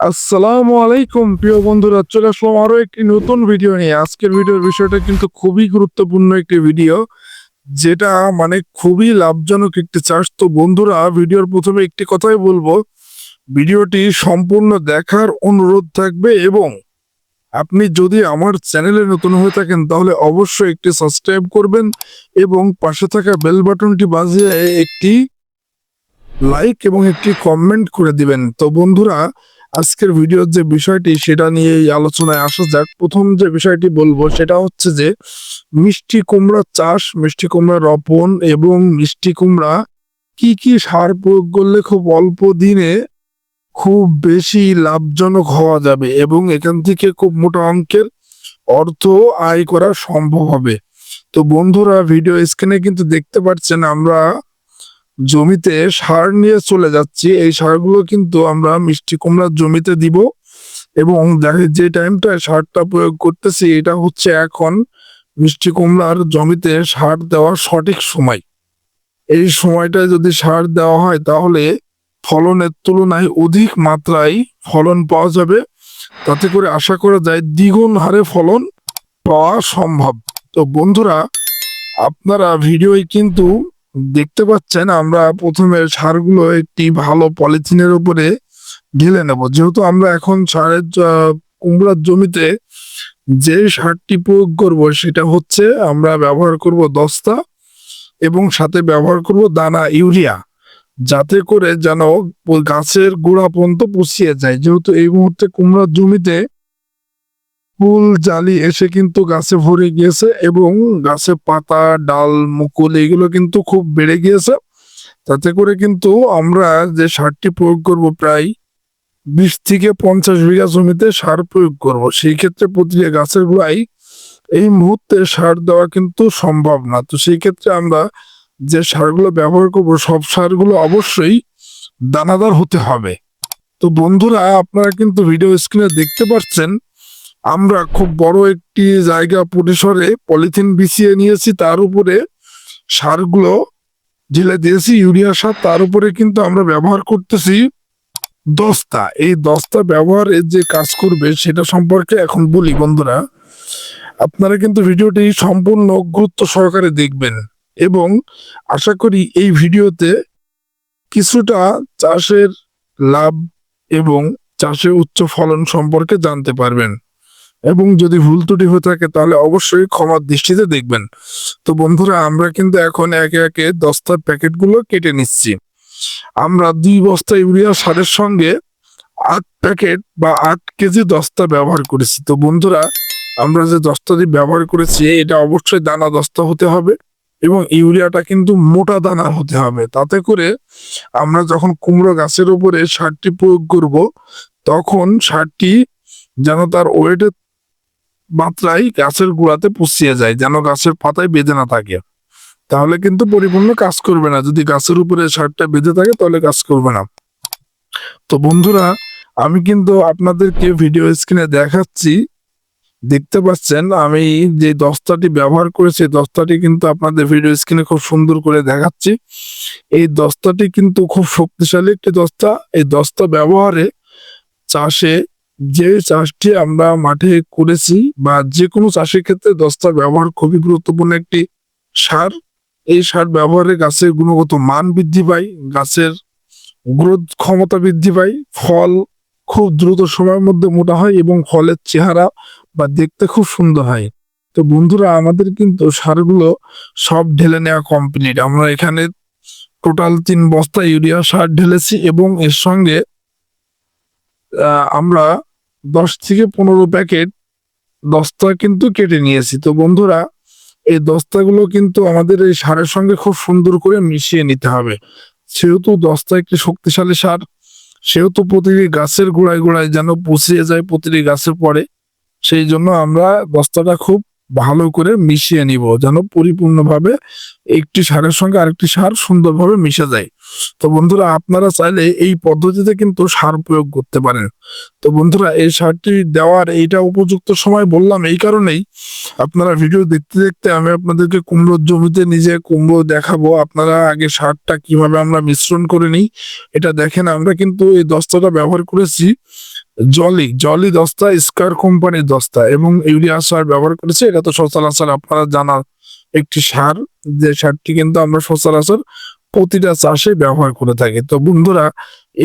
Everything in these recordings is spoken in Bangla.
আসসালামু আলাইকুম, প্রিয় বন্ধুরা। চলে আসলাম আরও একটি নতুন ভিডিও নিয়ে। আজকের ভিডিওর বিষয়টা কিন্তু খুবই গুরুত্বপূর্ণ একটি ভিডিও যেটা মানে খুবই লাভজনক একটি চার্জ তো বন্ধুরা ভিডিওর প্রথমে একটি কথাই বলব ভিডিওটি সম্পূর্ণ দেখার অনুরোধ থাকবে এবং আপনি যদি আমার চ্যানেলে নতুন হয়ে থাকেন, তাহলে অবশ্যই একটি সাবস্ক্রাইব করবেন এবং পাশে থাকা বেল বাটনটি বাজিয়ে একটি লাইক এবং একটি কমেন্ট করে দিবেন। তো বন্ধুরা আজকের ভিডিওর যে বিষয়টি, সেটা নিয়ে আলোচনায় আসা যাক। প্রথম যে বিষয়টি বলব, সেটা হচ্ছে যে, মিষ্টি কুমড়া চাষ, মিষ্টি কুমড়া রোপণ এবং মিষ্টি কুমড়া কি কি সার প্রয়োগ করলে খুব অল্প দিনে খুব বেশি লাভজনক হওয়া যাবে এবং এখান থেকে খুব মোটা অঙ্কের অর্থ আয় করা সম্ভব হবে। তো বন্ধুরা ভিডিও স্ক্রিনে কিন্তু দেখতে পাচ্ছেন আমরা জমিতে সার নিয়ে চলে যাচ্ছি। এই সারগুলো কিন্তু আমরা মিষ্টি কুমড়ার জমিতে দিব এবং দেখে যে টাইমটা সারটা প্রয়োগ করতেছি, এটা হচ্ছে এখন মিষ্টি কুমড়ার জমিতে সার দেওয়ার সঠিক সময়। এই সময়টায় যদি সার দেওয়া হয় তাহলে ফলনের তুলনায় অধিক মাত্রায় ফলন পাওয়া যাবে। তাতে করে আশা করা যায় দ্বিগুণ হারে ফলন পাওয়া সম্ভব। তো বন্ধুরা, আপনারা ভিডিওয় কিন্তু দেখতে পাচ্ছেন, আমরা প্রথমে সারগুলো একটি ভালো পলিথিনের উপরে ঢেলে নেব। যেহেতু আমরা এখন সারের কুমড়ার জমিতে যে সারটি প্রয়োগ করব সেটা হচ্ছে আমরা ব্যবহার করব দস্তা এবং সাথে ব্যবহার করব দানা, ইউরিয়া, যাতে করে যেন গাছের গোড়া পর্যন্ত পুষিয়ে যায়। যেহেতু এই মুহূর্তে কুমড়ার জমিতে ফুল জালি এসে কিন্তু গাছে ভরে গিয়েছে এবং গাছে পাতা, ডাল, মুকুল এগুলো কিন্তু খুব বেড়ে গিয়েছে। তাতে করে কিন্তু আমরা যে সারটি প্রয়োগ করব প্রায় বিশ থেকে পঞ্চাশ বিঘা জমিতে সার প্রয়োগ করব। সেই ক্ষেত্রে প্রতিটা গাছের গোড়ায় এই মুহূর্তে সার দেওয়া কিন্তু সম্ভব না। তো সেই ক্ষেত্রে আমরা যে সারগুলো ব্যবহার করব, সব সারগুলো অবশ্যই দানাদার হতে হবে। তো বন্ধুরা, আপনারা কিন্তু ভিডিও স্ক্রিনে দেখতে পাচ্ছেন আমরা খুব বড় একটি জায়গা পরিসরে পলিথিন বিছিয়ে নিয়েছি, তার উপরে সারগুলো ঢেলে দিয়েছি, ইউরিয়া সার, তার উপরে কিন্তু আমরা ব্যবহার করতেছি দস্তা। এই দস্তা ব্যবহারের যে কাজ করবে সেটা সম্পর্কে এখন বলি বন্ধুরা। আপনারা কিন্তু ভিডিওটি সম্পূর্ণ গুরুত্ব সহকারে দেখবেন এবং আশা করি এই ভিডিওতে কিছুটা চাষের লাভ এবং চাষে উচ্চ ফলন সম্পর্কে জানতে পারবেন। এবং যদি ভুল ত্রুটি হয়ে থাকে, তাহলে অবশ্যই ক্ষমার দৃষ্টিতে দেখবেন। তো বন্ধুরা, আমরা কিন্তু এখন একে একে দস্তার প্যাকেটগুলো কেটে নিচ্ছি। আমরা দুই বস্তা ইউরিয়া সারের সঙ্গে আট প্যাকেট বা আট কেজি দস্তা ব্যবহার করেছি। তো বন্ধুরা, আমরা যে দস্তাটি ব্যবহার করেছি, এটা অবশ্যই দানা দস্তা হতে হবে এবং ইউরিয়াটা কিন্তু মোটা দানা হতে হবে। তাতে করে আমরা যখন কুমড়ো গাছের উপরে সারটি প্রয়োগ করব, তখন সারটি যেন তার ওয়েটের মাত্রায় গাছের গোড়াতে পুষিয়ে যায়, যেন গাছের পাতায় বেঁধে না থাকে। তাহলে কিন্তু পরিপূর্ণ কাজ করবে না। যদি গাছের উপরে সারটা বেঁধে থাকে, তাহলে কাজ করবে না। তো বন্ধুরা, আমি কিন্তু আপনাদেরকে ভিডিও স্ক্রিনে দেখাচ্ছি। দেখতে পাচ্ছেন, আমি যে দস্তাটি ব্যবহার করেছি দস্তাটি কিন্তু আপনাদের ভিডিও স্ক্রিনে খুব সুন্দর করে দেখাচ্ছি। এই দস্তাটি কিন্তু খুব শক্তিশালী একটি দস্তা। এই দস্তা ব্যবহারে চাষে যে চাষটি আমরা মাঠে করেছি বা যে কোনো চাষের ক্ষেত্রে দস্তা ব্যবহার খুবই গুরুত্বপূর্ণ একটি সার। এই সার ব্যবহারে গাছের গুণগত মান বৃদ্ধি পায়, গাছের গ্রোথ ক্ষমতা বৃদ্ধি পায়, ফল খুব দ্রুত সময়ের মধ্যে মোটা হয় এবং ফলের চেহারা বা দেখতে খুব সুন্দর হয়। তো বন্ধুরা, আমাদের কিন্তু সারগুলো সব ঢেলে নেওয়া কমপ্লিট আমরা এখানে টোটাল তিন বস্তা ইউরিয়া সার ঢেলেছি এবং এর সঙ্গে আমরা দশ থেকে পনেরো প্যাকেট দস্তা কিন্তু কেটে নিয়েছি। তো বন্ধুরা, এই দস্তাগুলো কিন্তু আমাদের এই সারের সঙ্গে খুব সুন্দর করে মিশিয়ে নিতে হবে। সেহেতু দস্তা একটি শক্তিশালী সার, সেহেতু প্রতিটি গাছের গোড়ায় গোড়ায় যেন পচিয়ে যায় প্রতিটি গাছে পড়ে সেই জন্য আমরা দস্তাটা খুব ভালো করে মিশিয়ে নিব যেন পরিপূর্ণভাবে একটি সারের সঙ্গে আরেকটি সার সুন্দরভাবে মিশে যায়। তো বন্ধুরা, আপনারা চাইলে এই পদ্ধতিতে কিন্তু সার প্রয়োগ করতে পারেন। তো বন্ধুরা, এই সারটি দেওয়ার এইটা উপযুক্ত সময় বললাম এই কারণেই। আপনারা ভিডিও দেখতে দেখতে আমি আপনাদেরকে কুমড়োর জমিতে নিজে কুমড়ো দেখাবো, আপনারা আগে সারটা কীভাবে আমরা মিশ্রণ করে নিই, এটা দেখেন। আমরা কিন্তু এই দস্তাটা ব্যবহার করেছি। জলি জলি দস্তা স্কয়ার কোম্পানির দস্তা এবং ইউরিয়া সার ব্যবহার করেছে। এটা তো সচরাচর আপনারা জানার একটি সার। যে সারটি কিন্তু আমরা সচরাচর প্রতিটা চাষে ব্যবহার করে থাকি। তো বন্ধুরা,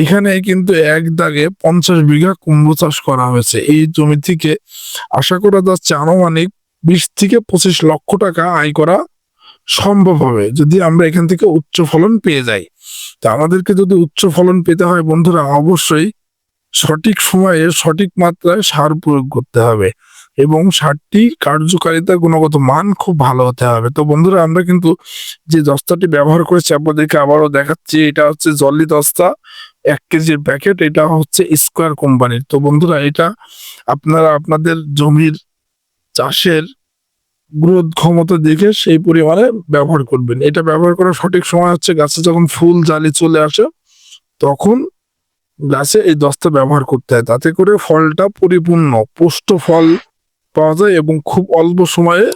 এখানে কিন্তু এক দাগে পঞ্চাশ বিঘা কুমড়ো চাষ করা হয়েছে। এই জমি থেকে আশা করা যাচ্ছে আনুমানিক বিশ থেকে পঁচিশ লক্ষ টাকা আয় করা সম্ভব হবে, যদি আমরা এখান থেকে উচ্চ ফলন পেয়ে যাই। তা আমাদেরকে যদি উচ্চ ফলন পেতে হয় বন্ধুরা, অবশ্যই সঠিক সময়ে সঠিক মাত্রায় সার প্রয়োগ করতে হবে এবং সারটি কার্যকারিতা গুণগত মান খুব ভালো হতে হবে। তো বন্ধুরা, আমরা কিন্তু যে দস্তাটি ব্যবহার করেছি, আপনাদেরকে আবারও দেখাচ্ছি। এটা হচ্ছে জলি দস্তা, এক কেজির প্যাকেট। এটা হচ্ছে স্কোয়ার কোম্পানির। তো বন্ধুরা, এটা আপনারা আপনাদের জমির চাষের গ্রোথ ক্ষমতা দেখে সেই পরিমাণে ব্যবহার করবেন। এটা ব্যবহার করার সঠিক সময় হচ্ছে গাছে যখন ফুল, জালি চলে আসে, তখন গাছে এই দস্তা ব্যবহার করতে হয়। তাতে করে ফলটা পরিপূর্ণ, পুষ্ট ফল পাওয়া যায় এবং খুব অল্প সময়ে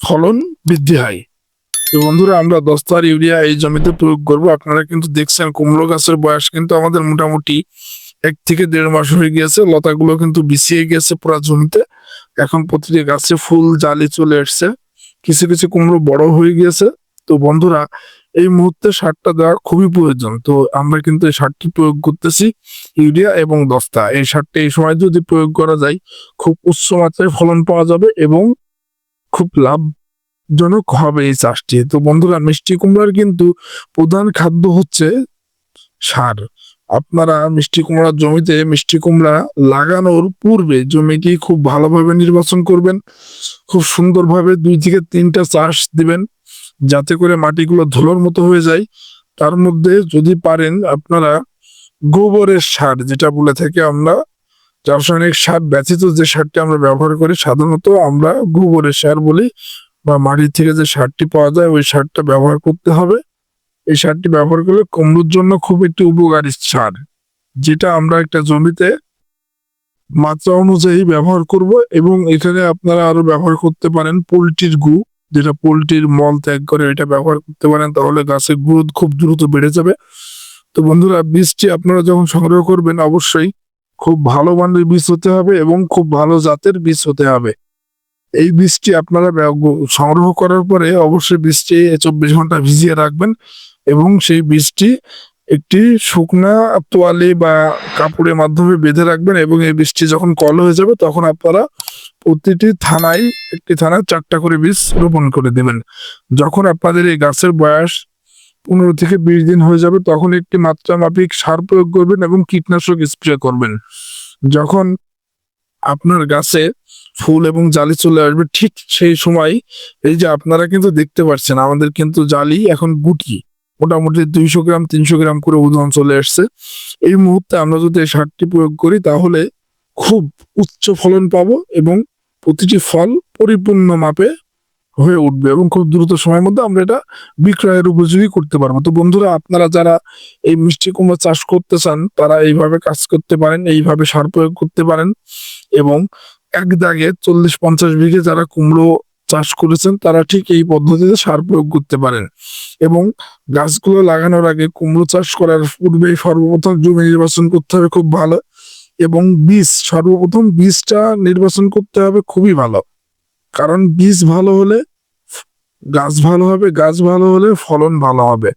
ফলন বৃদ্ধি হয়। তো বন্ধুরা, আমরা দস্তার ইউরিয়া এই জমিতে প্রয়োগ করব। আপনারা কিন্তু দেখছেন কুমড়ো গাছের বয়স কিন্তু আমাদের মোটামুটি এক থেকে দেড় মাস হয়ে গিয়েছে। লতাগুলো কিন্তু বিছিয়ে গিয়েছে পুরো জমিতে। এখন প্রতিটি গাছে ফুল, জালি চলে এসছে। কিছু কিছু কুমড়ো বড় হয়ে গিয়েছে। তো বন্ধুরা এই মুহূর্তে সারটা দেওয়া খুবই প্রয়োজন। তো আমরা কিন্তু এই সারটি প্রয়োগ করতেছি ইউরিয়া এবং দস্তা। এই সারটা এই সময় যদি প্রয়োগ করা যায়, খুব উচ্চ মাত্রায় ফলন পাওয়া যাবে এবং খুব লাভজনক হবে এই চাষটি। তো বন্ধুরা, মিষ্টি কুমড়ার কিন্তু প্রধান খাদ্য হচ্ছে সার। আপনারা মিষ্টি কুমড়ার জমিতে মিষ্টি কুমড়া লাগানোর পূর্বে জমিটি খুব ভালোভাবে নির্বাচন করবেন, খুব সুন্দরভাবে দুই থেকে তিনটা চাষ দিবেন। যাতে করে মাটিগুলো ধুলোর মতো হয়ে যায়। তার মধ্যে যদি পারেন আপনারা গোবরের সার, যেটা বলে থাকি আমরা, রাসায়নিক সার ব্যতীত যে সারটি আমরা ব্যবহার করি, সাধারণত আমরা গোবরের সার বলি বা মাটি থেকে যে সারটি পাওয়া যায়, ওই সারটা ব্যবহার করতে হবে। এই সারটি ব্যবহার করলে কুমড়োর জন্য খুব একটি উপকারী সার, যেটা আমরা একটা জমিতে মাত্রা অনুযায়ী ব্যবহার করব এবং এখানে আপনারা আরও ব্যবহার করতে পারেন পোলট্রির গু। যেটা পোলট্রির মল ত্যাগ করে এটা ব্যবহার করতে পারেন, তাহলে গাছের গ্রোথ খুব দ্রুত বেড়ে যাবে। তো বন্ধুরা, বীজটি আপনারা যখন সংগ্রহ করবেন, অবশ্যই খুব ভালো মানের বীজ হতে হবে এবং খুব ভালো জাতের বীজ হতে হবে। এই বীজটি আপনারা সংগ্রহ করার পরে অবশ্যই বীজটি চব্বিশ ঘণ্টা ভিজিয়ে রাখবেন এবং সেই বীজটি একটি শুকনা তোয়ালে বা কাপড়ের মাধ্যমে বেঁধে রাখবেন এবং এই বীজটি যখন কল হয়ে যাবে তখন আপনারা প্রতিটি থানায়, একটি থানায় চারটা করে বীজ রোপণ করে দেবেন। যখন আপনাদের এই গাছের বয়স পনেরো থেকে বিশ দিন হয়ে যাবে তখন একটি মাত্রা মাফিক সার প্রয়োগ করবেন এবং কীটনাশক স্প্রে করবেন। যখন আপনার গাছে ফুল এবং জালি চলে আসবে ঠিক সেই সময় এই যে আপনারা কিন্তু দেখতে পাচ্ছেন, আমাদের কিন্তু জালি এখন গুটি। মোটামুটি দুইশো গ্রাম, তিনশো গ্রাম করে ওজন চলে আসছে। এই মুহূর্তে আমরা যদি এই সারটি প্রয়োগ করি, তাহলে খুব উচ্চ ফলন পাবো এবং প্রতিটি ফল পরিপূর্ণ মাপে হয়ে উঠবে এবং খুব দ্রুত সময়ের মধ্যে আমরা এটা বিক্রয়ের উপযোগী করতে পারব। তো বন্ধুরা, আপনারা যারা এই মিষ্টি কুমড়া চাষ করতে চান, তারা এইভাবে কাজ করতে পারেন, এইভাবে সার প্রয়োগ করতে পারেন এবং এক দাগে চল্লিশ পঞ্চাশ বিঘে যারা কুমড়ো চাষ করেছেন, তারা ঠিক এই পদ্ধতিতে সার প্রয়োগ করতে পারেন। এবং গাছগুলো লাগানোর আগে কুমড়ো চাষ করার পূর্বেই সর্বপ্রথম জমি নির্বাচন করতে হবে, খুব ভালো। এবং বীজ, সর্বপ্রথম বীজটা নির্বাচন করতে হবে খুবই ভালো। কারণ বীজ ভালো হলে গাছ ভালো হবে, গাছ ভালো হলে ফলন ভালো হবে।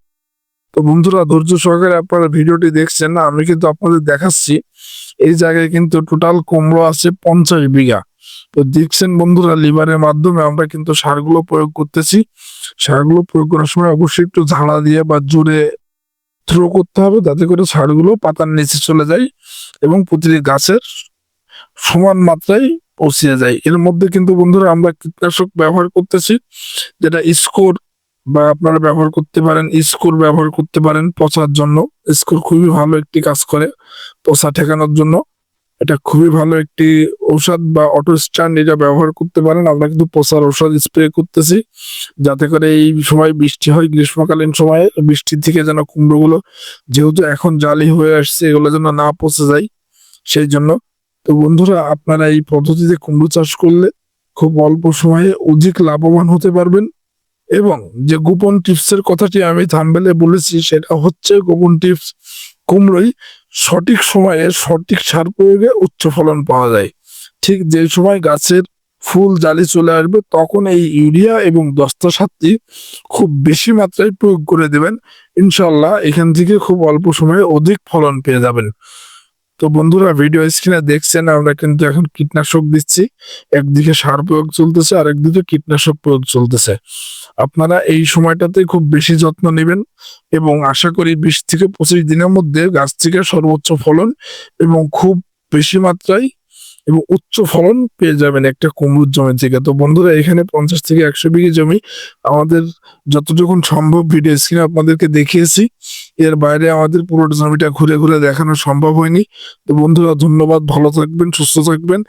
তো বন্ধুরা, ধৈর্য সহকারে আপনারা ভিডিওটি দেখছেন না, আমি কিন্তু আপনাদের দেখাচ্ছি। এই জায়গায় কিন্তু টোটাল কুমড়ো আছে পঞ্চাশ বিঘা। তো দেখছেন বন্ধুরা লিভারের মাধ্যমে, আমরা কিন্তু সারগুলো প্রয়োগ করতেছি। সারগুলো প্রয়োগ করার সময় অবশ্যই একটু ঝাড়া দিয়ে বা জোরে থ্রো করতে হবে, যাতে করে সারগুলো পাতার নিচে চলে যায় এবং প্রতিটি গাছের সমান মাত্রায় পৌঁছে যায়। এর মধ্যে কিন্তু বন্ধুরা আমরা কীটনাশক ব্যবহার করতেছি, যেটা স্কোর বা আপনারা ব্যবহার করতে পারেন, স্কোর ব্যবহার করতে পারেন পচার জন্য। স্কোর খুবই ভালো একটি কাজ করে পচা ঠেকানোর জন্য। এটা খুবই ভালো একটি ঔষধ বা অটো স্ট্যান্ড এটা ব্যবহার করতে পারেন। আমরা কিন্তু পচার ঔষধ স্প্রে করতেছি, যাতে করে এই সময় বৃষ্টি হয়, গ্রীষ্মকালীন সময়ে বৃষ্টির থেকে যেন কুমড়োগুলো যেহেতু এখন জালি হয়ে আসছে, এগুলো যেন না পচে যায়, সেই জন্য। তো বন্ধুরা, আপনারা এই পদ্ধতিতে কুমড়ো চাষ করলে খুব অল্প সময়ে অধিক লাভবান হতে পারবেন। এবং যে গোপন টিপসের কথাটি আমি থাম্বেলে বলেছি, সেটা হচ্ছে গোপন টিপস কুমড়োই সঠিক সময়ে সঠিক সার প্রয়োগে উচ্চ ফলন পাওয়া যায়। ঠিক যে সময় গাছের ফুল জালি চলে আসবে, তখন এই ইউরিয়া এবং দস্তা সারটি খুব বেশি মাত্রায় প্রয়োগ করে দেবেন। ইনশাল্লাহ এখান থেকে খুব অল্প সময়ে অধিক ফলন পেয়ে যাবেন। তো বন্ধুরা ভিডিও স্ক্রিনে দেখছেন, আমরা কিন্তু এখন কীটনাশক দিচ্ছি। একদিকে সার প্রয়োগ চলতেছে আর একদিকে কীটনাশক প্রয়োগ চলতেছে। আপনারা এই সময়টাতে খুব বেশি যত্ন নেবেন এবং আশা করি বিশ থেকে পঁচিশ দিনের মধ্যে গাছ থেকে সর্বোচ্চ ফলন এবং খুব বেশি মাত্রায় এবং উচ্চ ফলন পেয়ে যাবেন একটা কুমড়ুর জমি থেকে তো বন্ধুরা, এখানে পঞ্চাশ থেকে একশো বিঘে জমি আমাদের যতটুকু সম্ভব ভিডিও স্ক্রিনে আপনাদেরকে দেখিয়েছি। এর বাইরে আমাদের পুরো জমিটা ঘুরে ঘুরে দেখানো সম্ভব হয়নি। তো বন্ধুরা, ধন্যবাদ। ভালো থাকবেন, সুস্থ থাকবেন।